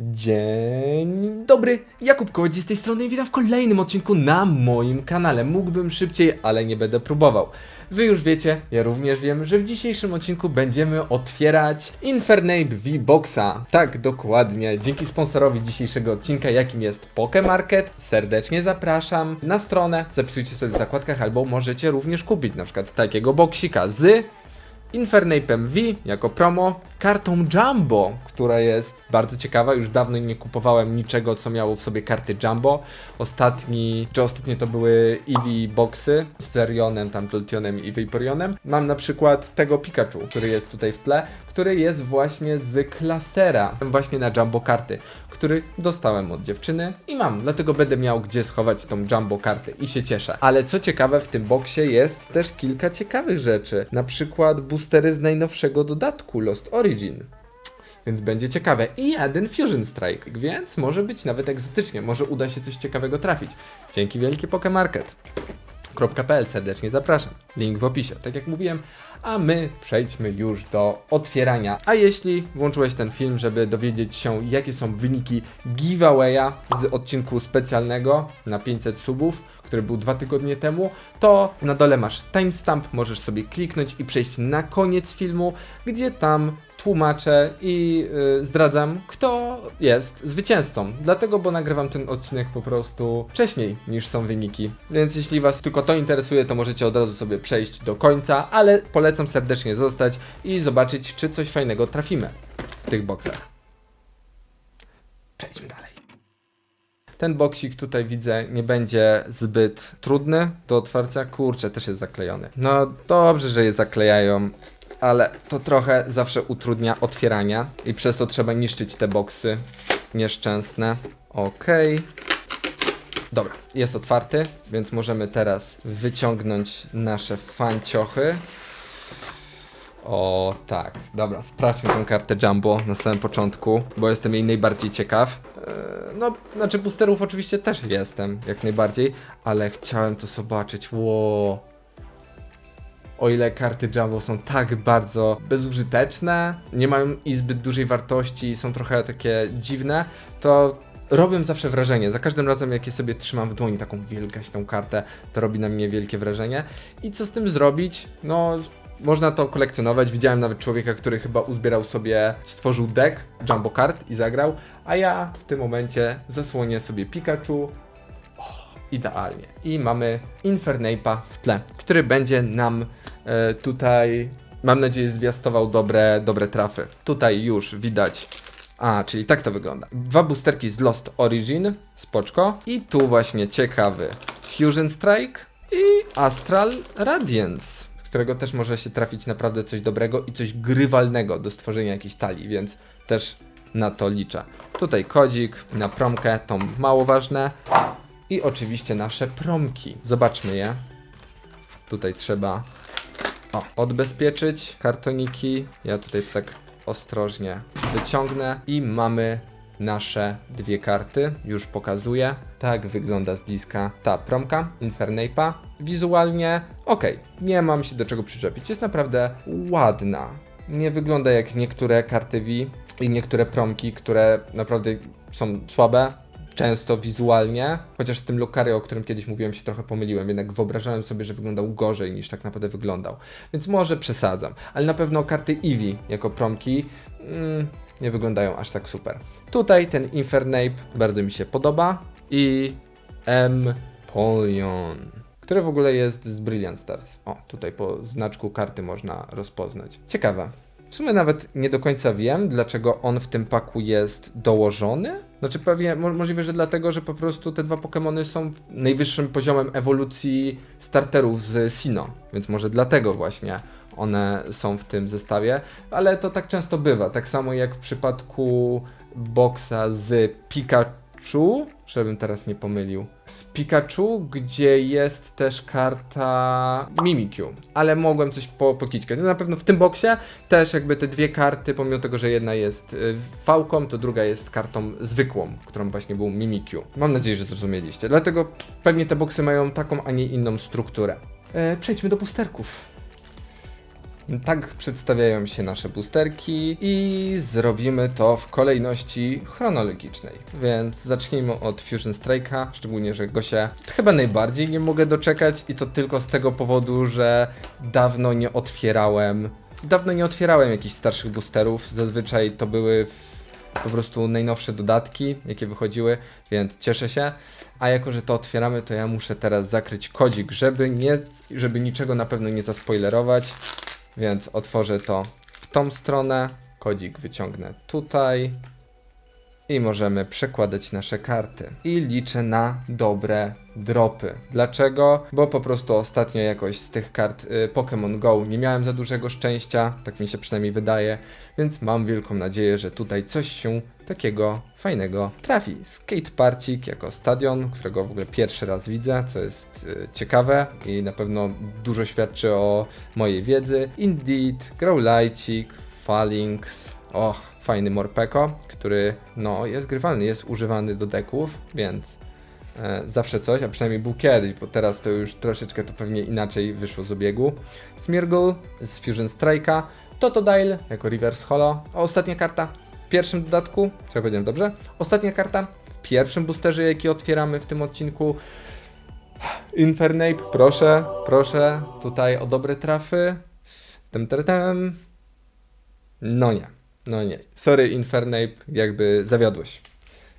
Dzień dobry, Jakub Kołodzi z tej strony i witam w kolejnym odcinku na moim kanale. Mógłbym szybciej, ale nie będę próbował. Wy już wiecie, ja również wiem, że w dzisiejszym odcinku będziemy otwierać Infernape V-Boxa. Tak, dokładnie. Dzięki sponsorowi dzisiejszego odcinka, jakim jest Pokemarket, serdecznie zapraszam na stronę. Zapisujcie sobie w zakładkach, albo możecie również kupić na przykład takiego boksika z Infernape'em V jako promo, kartą Jumbo, która jest bardzo ciekawa. Już dawno nie kupowałem niczego, co miało w sobie karty Jumbo. Ostatni, czy ostatnie to były Eevee boxy z Flareonem, tam Joltionem i Vaporionem. Mam na przykład tego Pikachu, który jest tutaj w tle, który jest właśnie z klasera, właśnie na Jumbo karty, który dostałem od dziewczyny i mam, dlatego będę miał gdzie schować tą Jumbo kartę i się cieszę. Ale co ciekawe, w tym boksie jest też kilka ciekawych rzeczy, na przykład boostery z najnowszego dodatku Lost Origin. Więc będzie ciekawe. I jeden Fusion Strike, więc może być nawet egzotycznie. Może uda się coś ciekawego trafić. Dzięki wielkie Pokemarket. .pl serdecznie zapraszam. Link w opisie, tak jak mówiłem. A my przejdźmy już do otwierania. A jeśli włączyłeś ten film, żeby dowiedzieć się, jakie są wyniki giveawaya z odcinku specjalnego na 500 subów, który był dwa tygodnie temu, to na dole masz timestamp, możesz sobie kliknąć i przejść na koniec filmu, gdzie tam tłumaczę i y, zdradzam, kto jest zwycięzcą. Dlatego, bo nagrywam ten odcinek po prostu wcześniej niż są wyniki. Więc jeśli Was tylko to interesuje, to możecie od razu sobie przejść do końca, ale polecam serdecznie zostać i zobaczyć, czy coś fajnego trafimy w tych boksach. Przejdźmy dalej. Ten boksik tutaj widzę nie będzie zbyt trudny do otwarcia. Kurczę, też jest zaklejony. No dobrze, że je zaklejają, ale to trochę zawsze utrudnia otwierania i przez to trzeba niszczyć te boksy nieszczęsne. Okej. Dobra, jest otwarty, więc możemy teraz wyciągnąć nasze fanciochy. O tak, dobra, sprawdźmy tą kartę Jumbo na samym początku, bo jestem jej najbardziej ciekaw. Eee, no, znaczy boosterów oczywiście też jestem, jak najbardziej, ale chciałem to zobaczyć, wow. O ile karty Jumbo są tak bardzo bezużyteczne, nie mają i zbyt dużej wartości, są trochę takie dziwne, to robią zawsze wrażenie. Za każdym razem, jak je sobie trzymam w dłoni, taką wielkaśną kartę, to robi na mnie wielkie wrażenie. I co z tym zrobić? No, można to kolekcjonować. Widziałem nawet człowieka, który chyba uzbierał sobie, stworzył deck Jumbo Card i zagrał, a ja w tym momencie zasłonię sobie Pikachu. O, idealnie. I mamy Infernape'a w tle, który będzie nam e, tutaj, mam nadzieję, zwiastował dobre, dobre trafy. Tutaj już widać a, czyli tak to wygląda. Dwa boosterki z Lost Origin, spoczko. I tu właśnie ciekawy Fusion Strike i Astral Radiance, którego też może się trafić naprawdę coś dobrego i coś grywalnego do stworzenia jakiejś talii, więc też na to liczę. Tutaj kodzik na promkę, to mało ważne. I oczywiście nasze promki. Zobaczmy je. Tutaj trzeba o, odbezpieczyć kartoniki. Ja tutaj tak ostrożnie wyciągnę i mamy nasze dwie karty. Już pokazuję. Tak wygląda z bliska ta promka Infernape'a. Wizualnie ok, nie mam się do czego przyczepić. Jest naprawdę ładna. Nie wygląda jak niektóre karty V i niektóre promki, które naprawdę są słabe często wizualnie, chociaż z tym Lucario, o którym kiedyś mówiłem, się trochę pomyliłem, jednak wyobrażałem sobie, że wyglądał gorzej niż tak naprawdę wyglądał. Więc może przesadzam, ale na pewno karty Eevee jako promki mm, nie wyglądają aż tak super. Tutaj ten Infernape bardzo mi się podoba i Empoleon, który w ogóle jest z Brilliant Stars. O, tutaj po znaczku karty można rozpoznać. Ciekawe. W sumie nawet nie do końca wiem, dlaczego on w tym paku jest dołożony. Znaczy pewnie mo- możliwe, że dlatego, że po prostu te dwa Pokémony są najwyższym poziomem ewolucji starterów z Sino, więc może dlatego właśnie one są w tym zestawie, ale to tak często bywa. Tak samo jak w przypadku boksa z Pikachu, żebym teraz nie pomylił. Z Pikachu, gdzie jest też karta Mimikyu, ale mogłem coś po, pokićkać. No na pewno w tym boksie też jakby te dwie karty, pomimo tego, że jedna jest y, fałką, to druga jest kartą zwykłą, którą właśnie był Mimikyu. Mam nadzieję, że zrozumieliście. Dlatego pewnie te boksy mają taką, a nie inną strukturę. E, przejdźmy do pusterków. Tak przedstawiają się nasze boosterki i zrobimy to w kolejności chronologicznej. Więc zacznijmy od Fusion Strike'a, szczególnie, że go się chyba najbardziej nie mogę doczekać i to tylko z tego powodu, że dawno nie otwierałem, dawno nie otwierałem jakichś starszych boosterów. Zazwyczaj to były po prostu najnowsze dodatki, jakie wychodziły, więc cieszę się. A jako, że to otwieramy, to ja muszę teraz zakryć kodzik, żeby, nie, żeby niczego na pewno nie zaspoilerować. Więc otworzę to w tą stronę, kodzik wyciągnę tutaj i możemy przekładać nasze karty. I liczę na dobre dropy. Dlaczego? Bo po prostu ostatnio jakoś z tych kart y, Pokémon Go nie miałem za dużego szczęścia, tak mi się przynajmniej wydaje, więc mam wielką nadzieję, że tutaj coś się takiego fajnego trafi. Skate Parcik jako stadion, którego w ogóle pierwszy raz widzę, co jest y, ciekawe i na pewno dużo świadczy o mojej wiedzy. Indeed, Growlitecik, Phalanx, och, fajny Morpeko, który no jest grywalny, jest używany do deków, więc e, zawsze coś, a przynajmniej był kiedyś, bo teraz to już troszeczkę to pewnie inaczej wyszło z obiegu. Smirgle z Fusion Strike'a, Totodile jako Reverse Holo, a ostatnia karta w pierwszym dodatku, czy ja powiedziałem dobrze? Ostatnia karta w pierwszym boosterze, jaki otwieramy w tym odcinku. Infernape, proszę, proszę, tutaj o dobre trafy. Tem, tem, tem. No nie, no nie. Sorry Infernape, jakby zawiodłeś.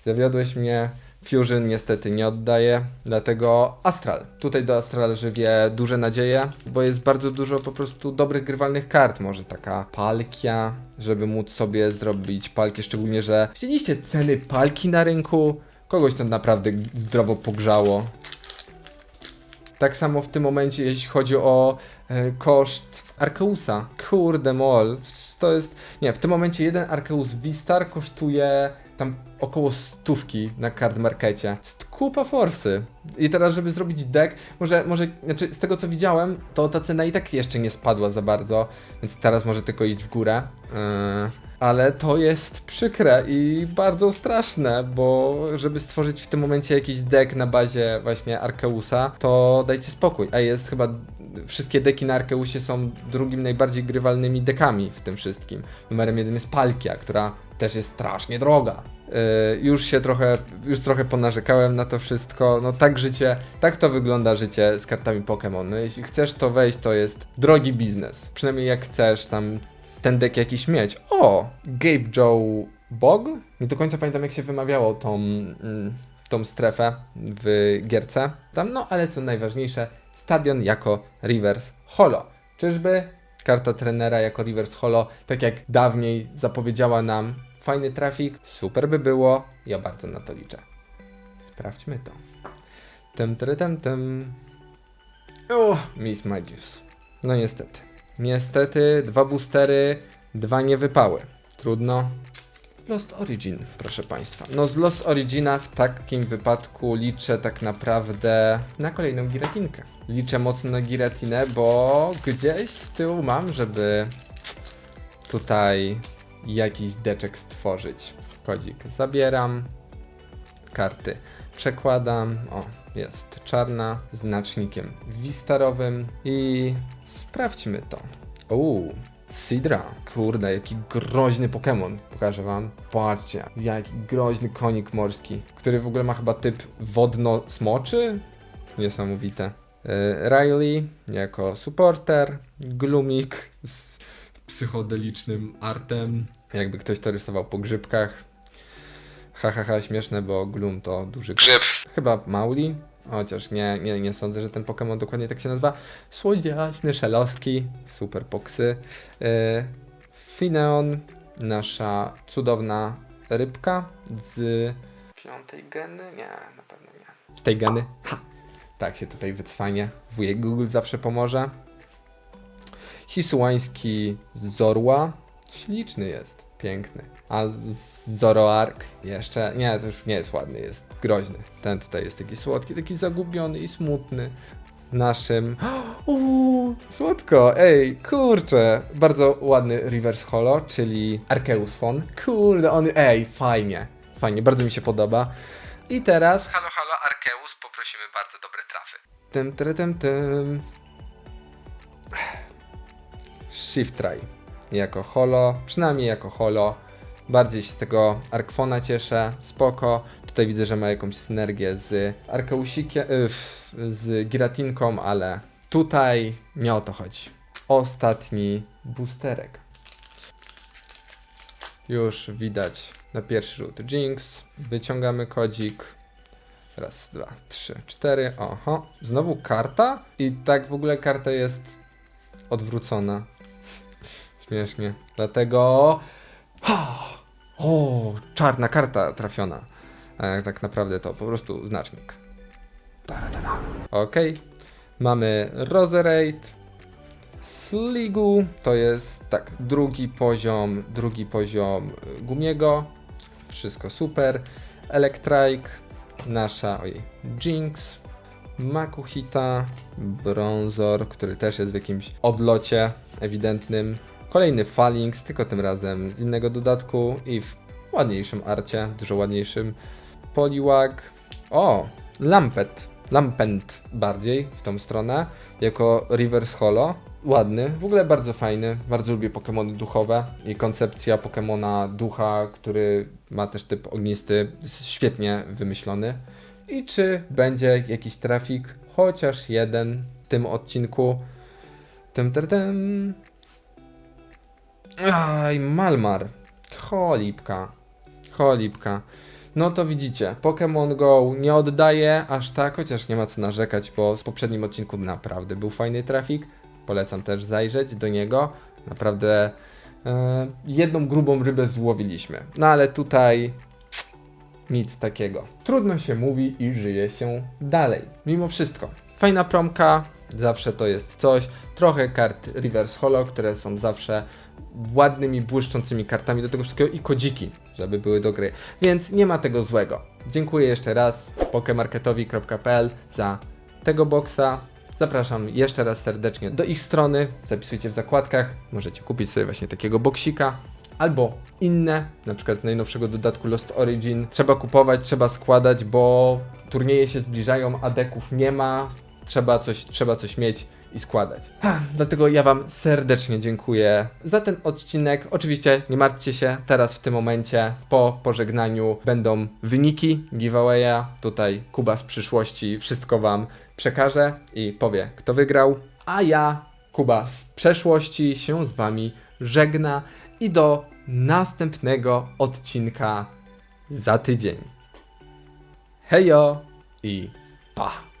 Zawiodłeś mnie. Fusion niestety nie oddaje, dlatego Astral. Tutaj do Astral żywię duże nadzieje, bo jest bardzo dużo po prostu dobrych grywalnych kart. Może taka Palkia, żeby móc sobie zrobić palki, szczególnie, że widzieliście ceny palki na rynku? Kogoś to naprawdę zdrowo pogrzało. Tak samo w tym momencie, jeśli chodzi o e, koszt Arkeusa. Kurde mol, to jest... Nie, w tym momencie jeden Arkeus Vistar kosztuje tam około stówki na card markecie. Jest forsy. I teraz, żeby zrobić deck, może, może, znaczy z tego co widziałem, to ta cena i tak jeszcze nie spadła za bardzo, więc teraz może tylko iść w górę. Yy, ale to jest przykre i bardzo straszne, bo żeby stworzyć w tym momencie jakiś deck na bazie właśnie Arkeusa, to dajcie spokój. A jest chyba wszystkie deki na Arkeusie są drugim najbardziej grywalnymi dekami w tym wszystkim. Numerem jeden jest Palkia, która też jest strasznie droga. Yy, już się trochę, już trochę ponarzekałem na to wszystko. No tak życie, tak to wygląda życie z kartami Pokémon. No, jeśli chcesz to wejść, to jest drogi biznes. Przynajmniej jak chcesz tam ten dek jakiś mieć. O! Gabe Joe Bog? Nie do końca pamiętam jak się wymawiało tą, mm, tą strefę w gierce. Tam, no ale co najważniejsze, stadion jako reverse holo. Czyżby karta trenera jako reverse holo, tak jak dawniej zapowiedziała nam fajny trafik? Super by było, ja bardzo na to liczę. Sprawdźmy to. Tem, tem, tem, tem. O, Miss Magius. No niestety. Niestety, dwa boostery, dwa nie wypały. Trudno. Lost Origin, proszę Państwa. No z Lost Origina w takim wypadku liczę tak naprawdę na kolejną giratinkę. Liczę mocno na giratinę, bo gdzieś z tyłu mam, żeby tutaj jakiś deczek stworzyć. Kodzik zabieram, karty przekładam. O, jest czarna, znacznikiem wistarowym i sprawdźmy to. Uuu, Sidra. Kurde, jaki groźny Pokémon. Pokażę wam. Patrzcie, jaki groźny konik morski, który w ogóle ma chyba typ wodno-smoczy. Niesamowite. Yy, Riley jako supporter, Glumik z psychodelicznym artem. Jakby ktoś to rysował po grzybkach. Ha, ha, ha, śmieszne, bo Gloom to duży grzyb. Chyba Mauli, chociaż nie, nie, nie sądzę, że ten Pokémon dokładnie tak się nazywa. Słodziaśny, szelostki, super poksy. Yy, Fineon, nasza cudowna rybka z piątej geny? Nie, na pewno nie. Z tej geny? Ha! Tak się tutaj wycwanie. Wujek Google zawsze pomoże. Hisłański Zorła. Śliczny jest, piękny. A Zoroark jeszcze, nie, to już nie jest ładny, jest groźny. Ten tutaj jest taki słodki, taki zagubiony i smutny. Naszym. Uuu, słodko, ej, kurczę. Bardzo ładny reverse holo, czyli Arceus Fon. Kurde, on, ej, fajnie, fajnie, bardzo mi się podoba. I teraz, halo, halo, Arceus, poprosimy bardzo dobre trafy. Tym, tym, tym, tym. Shift Try jako holo, przynajmniej jako holo. Bardziej się z tego Arkfona cieszę, spoko. Tutaj widzę, że ma jakąś synergię z Arkeusikiem, y, z Giratinką, ale tutaj nie o to chodzi. Ostatni boosterek. Już widać na pierwszy rzut Jinx. Wyciągamy kodzik. Raz, dwa, trzy, cztery. Oho. Znowu karta? I tak w ogóle karta jest odwrócona. Śmiesznie. Dlatego. O, czarna karta trafiona. E, tak naprawdę to po prostu znacznik. Okej. Mamy Roserade. Sligu to jest tak, drugi poziom, drugi poziom y, Gumiego. Wszystko super. Electrike, nasza, ojej, Jinx, Makuhita, Bronzor, który też jest w jakimś odlocie ewidentnym. Kolejny Phalanx, tylko tym razem z innego dodatku i w ładniejszym arcie, dużo ładniejszym. Poliwag. O, Lampet. Lampent bardziej w tą stronę, jako Reverse Holo. Ładny, w ogóle bardzo fajny. Bardzo lubię Pokémony duchowe i koncepcja Pokémona ducha, który ma też typ ognisty, jest świetnie wymyślony. I czy będzie jakiś trafik, chociaż jeden w tym odcinku? Tym, tym, tym. Aj, Malmar. Cholipka. Cholipka. No to widzicie, Pokémon Go nie oddaje aż tak, chociaż nie ma co narzekać, bo z poprzednim odcinku naprawdę był fajny trafik. Polecam też zajrzeć do niego. Naprawdę e, jedną grubą rybę złowiliśmy. No ale tutaj nic takiego. Trudno się mówi i żyje się dalej. Mimo wszystko, fajna promka, zawsze to jest coś. Trochę kart Reverse Holo, które są zawsze ładnymi, błyszczącymi kartami do tego wszystkiego i kodziki, żeby były do gry. Więc nie ma tego złego. Dziękuję jeszcze raz pokemarketowi.pl za tego boksa. Zapraszam jeszcze raz serdecznie do ich strony. Zapisujcie w zakładkach. Możecie kupić sobie właśnie takiego boksika. Albo inne, na przykład z najnowszego dodatku Lost Origin. Trzeba kupować, trzeba składać, bo turnieje się zbliżają, a deków nie ma. Trzeba coś, trzeba coś mieć i składać. Ha, dlatego ja Wam serdecznie dziękuję za ten odcinek. Oczywiście nie martwcie się, teraz w tym momencie po pożegnaniu będą wyniki giveawaya. Tutaj Kuba z przyszłości wszystko Wam przekaże i powie, kto wygrał. A ja, Kuba z przeszłości, się z Wami żegna i do następnego odcinka za tydzień. Hejo i pa!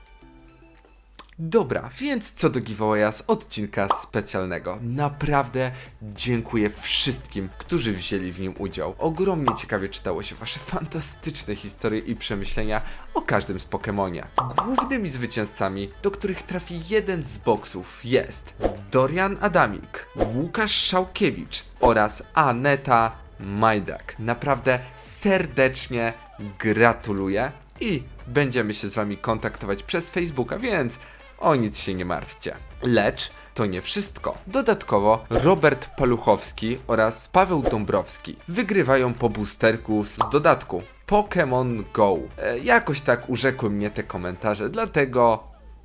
Dobra, więc co do giveawaya z odcinka specjalnego. Naprawdę dziękuję wszystkim, którzy wzięli w nim udział. Ogromnie ciekawie czytało się wasze fantastyczne historie i przemyślenia o każdym z Pokemonie. Głównymi zwycięzcami, do których trafi jeden z boksów jest Dorian Adamik, Łukasz Szałkiewicz oraz Aneta Majdak. Naprawdę serdecznie gratuluję i będziemy się z wami kontaktować przez Facebooka, więc o nic się nie martwcie. Lecz to nie wszystko. Dodatkowo Robert Paluchowski oraz Paweł Dąbrowski wygrywają po boosterku z dodatku Pokémon Go. E, jakoś tak urzekły mnie te komentarze, dlatego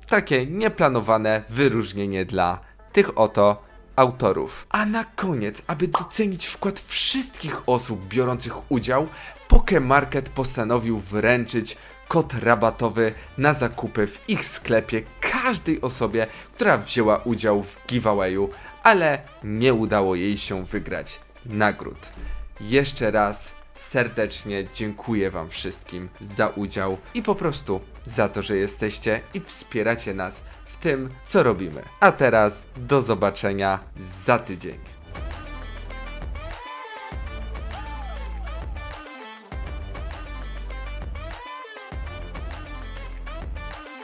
takie nieplanowane wyróżnienie dla tych oto autorów. A na koniec, aby docenić wkład wszystkich osób biorących udział, Pokemarket postanowił wręczyć kod rabatowy na zakupy w ich sklepie każdej osobie, która wzięła udział w giveawayu, ale nie udało jej się wygrać nagród. Jeszcze raz serdecznie dziękuję Wam wszystkim za udział i po prostu za to, że jesteście i wspieracie nas w tym, co robimy. A teraz do zobaczenia za tydzień.